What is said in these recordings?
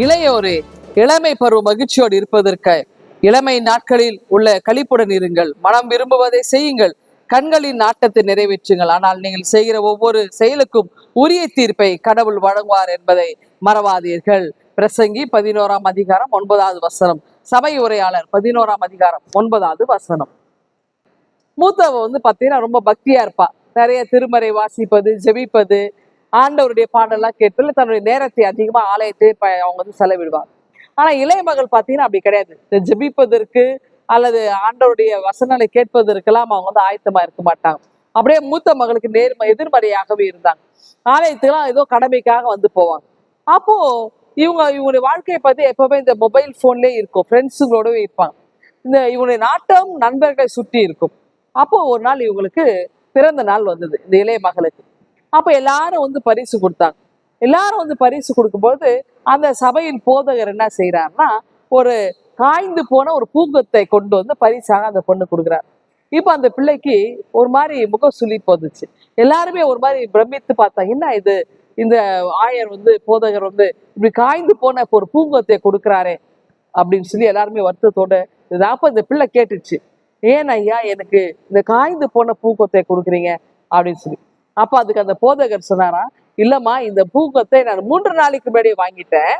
இளையோரே இளமை பருவ மகிழ்ச்சியோடு இருப்பதற்கு இளமை நாட்களில் உள்ள கழிப்புடன் இருங்கள். மனம் விரும்புவதை செய்யுங்கள். கண்களின் நாட்டத்தை நிறைவேற்றுங்கள். ஆனால் நீங்கள் செய்கிற ஒவ்வொரு செயலுக்கும் உரிய தீர்ப்பை கடவுள் வழங்குவார் என்பதை மறவாதீர்கள். பிரசங்கி பதினோராம் அதிகாரம் ஒன்பதாவது வசனம். சபை உரையாளர் பதினோராம் அதிகாரம் ஒன்பதாவது வசனம். மூத்தவ வந்து பார்த்தீங்கன்னா ரொம்ப பக்தியா இருப்பா. நிறைய திருமறை வாசிப்பது ஜெபிப்பது ஆண்டவருடைய பாடலாம் கேட்பதில் தன்னுடைய நேரத்தை அதிகமா ஆலயத்தை அவங்க வந்து செலவிடுவாங்க. ஆனா இளைய மகள் பார்த்தீங்கன்னா அப்படி கிடையாது. இந்த ஜெபிப்பதற்கு அல்லது ஆண்டவருடைய வசனங்களை கேட்பதற்கெல்லாம் அவங்க வந்து ஆயத்தமா இருக்க மாட்டாங்க. அப்படியே மூத்த மகளுக்கு நேர்ம எதிர்மறையாகவே இருந்தாங்க. ஆலயத்துக்கெல்லாம் ஏதோ கடமைக்காக வந்து போவாங்க. அப்போ இவங்க இவங்களுடைய வாழ்க்கையை பத்தி எப்பவுமே இந்த மொபைல் போன்லயே இருக்கும். ஃப்ரெண்ட்ஸுங்களோடவே இருப்பாங்க. இந்த இவங்களுடைய நாட்டம் நண்பர்களை சுற்றி இருக்கும். அப்போ ஒரு நாள் இவங்களுக்கு பிறந்த நாள் வந்தது இந்த இளைய மகளுக்கு. அப்ப எல்லாரும் வந்து பரிசு கொடுத்தாங்க. எல்லாரும் வந்து பரிசு கொடுக்கும்போது அந்த சபையின் போதகர் என்ன செய்யறாருன்னா ஒரு காய்ந்து போன ஒரு பூங்கத்தை கொண்டு வந்து பரிசாக அந்த பொண்ணு கொடுக்குறாரு. இப்போ அந்த பிள்ளைக்கு ஒரு மாதிரி முகம் சொல்லி போந்துச்சு எல்லாருமே ஒரு மாதிரி பிரமித்து பார்த்தாங்க. என்ன இது? இந்த ஆயர் வந்து போதகர் வந்து இப்படி காய்ந்து போன ஒரு பூங்கத்தை கொடுக்குறாரே அப்படின்னு சொல்லி எல்லாருமே வருத்தத்தோட இதாப்ப இந்த பிள்ளை கேட்டுச்சு. ஏன் ஐயா எனக்கு இந்த காய்ந்து போன பூக்கத்தை கொடுக்குறீங்க அப்படின்னு சொல்லி. அப்ப அதுக்கு அந்த போதகர் சொன்னாரா இல்லம்மா இந்த பூக்கத்தை நான் மூன்று நாளைக்கு முன்னாடி வாங்கிட்டேன்.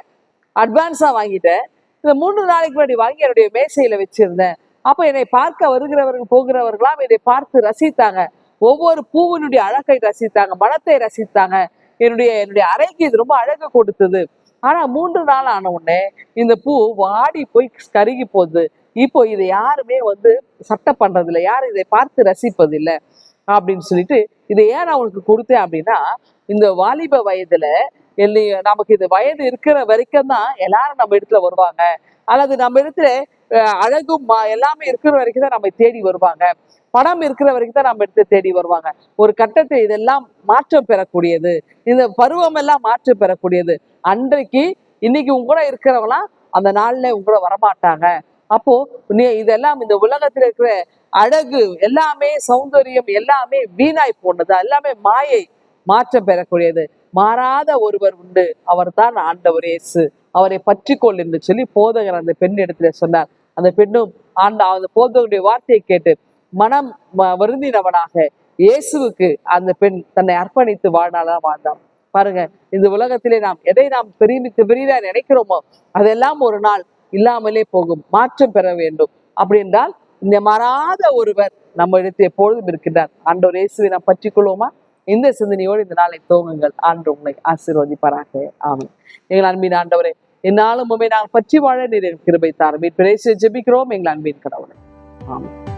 அட்வான்ஸா வாங்கிட்டேன். இந்த மூன்று நாளைக்கு முன்னாடி வாங்கி என்னுடைய மேசையில வச்சிருந்தேன். அப்ப என்னை பார்க்க வருகிறவர்கள் போகிறவர்களாம் என்னை பார்த்து ரசித்தாங்க. ஒவ்வொரு பூவினுடைய அழகை ரசித்தாங்க மனத்தை ரசித்தாங்க. என்னுடைய என்னுடைய அறைக்கு இது ரொம்ப அழகு கொடுத்தது. ஆனா மூன்று நாள் ஆன உடனே இந்த பூ வாடி போய் கருகி போகுது. இப்போ இதை யாருமே வந்து சட்டை பண்றது இல்லை யாரும் இதை பார்த்து ரசிப்பது இல்லை அப்படின்னு சொல்லிட்டு இதை ஏன் நான் உனக்கு கொடுத்தேன் அப்படின்னா இந்த வாலிப வயதுல எல்லி நமக்கு இது வயது இருக்கிற வரைக்கும் தான் எல்லாரும் நம்ம இடத்துல வருவாங்க. அல்லது நம்ம இடத்துல அழகும் ம- எல்லாமே இருக்கிற வரைக்கும் தான் நம்ம தேடி வருவாங்க. பணம் இருக்கிற வரைக்கும் தான் நம்ம இடத்துல தேடி வருவாங்க. ஒரு கட்டத்தில் இதெல்லாம் மாற்றம் பெறக்கூடியது. இந்த பருவம் எல்லாம் மாற்றம் பெறக்கூடியது. அன்றைக்கு இன்னைக்கு உங்க கூட இருக்கிறவங்களாம் அந்த நாள்ல உங்க கூட வரமாட்டாங்க. அப்போ நீ இதெல்லாம் இந்த உலகத்துல இருக்கிற அழகு எல்லாமே சௌந்தரியம் எல்லாமே வீணாய் போனது எல்லாமே மாயை மாற்றம் பெறக்கூடியது. மாறாத ஒருவர் உண்டு. அவர் தான் ஆண்டவர் இயேசு. அவரை பற்றிக்கொள் என்று சொல்லி போதகர் அந்த பெண் இடத்துல சொன்னார். அந்த பெண்ணும் ஆண்ட அந்த போதகருடைய வார்த்தையை கேட்டு மனம் ம- வருந்தினவனாக இயேசுவுக்கு அந்த பெண் தன்னை அர்ப்பணித்து வாழ்நாளாக வாழ்ந்தான் பாருங்க இந்த உலகத்திலே நாம் எதை நாம் பெரிய பெரியதா நினைக்கிறோமோ அதெல்லாம் ஒரு நாள் இல்லாமலே போகும் மாற்றம் பெற வேண்டும். அப்படி என்றால் இந்த மாறாத ஒருவர் நம்ம இடத்து எப்பொழுதும் இருக்கின்றார். ஆண்டோர் இயேசுவை நாம் பற்றிக்கொள்வோமா? இந்த சிந்தனையோடு இந்த நாளை துவங்குங்கள். ஆண்டு உங்களை ஆசீர்வதிப்பாராக. ஆமென். எங்கள் அன்பின் ஆண்டவரே என்னாலும் உண்மை நாங்கள் பற்றி வாழ நீர் கிருபை தாரம். மீட்பு ஜெபிக்கிறோம். எங்கள் அன்பின் கடவுளை. ஆமென்.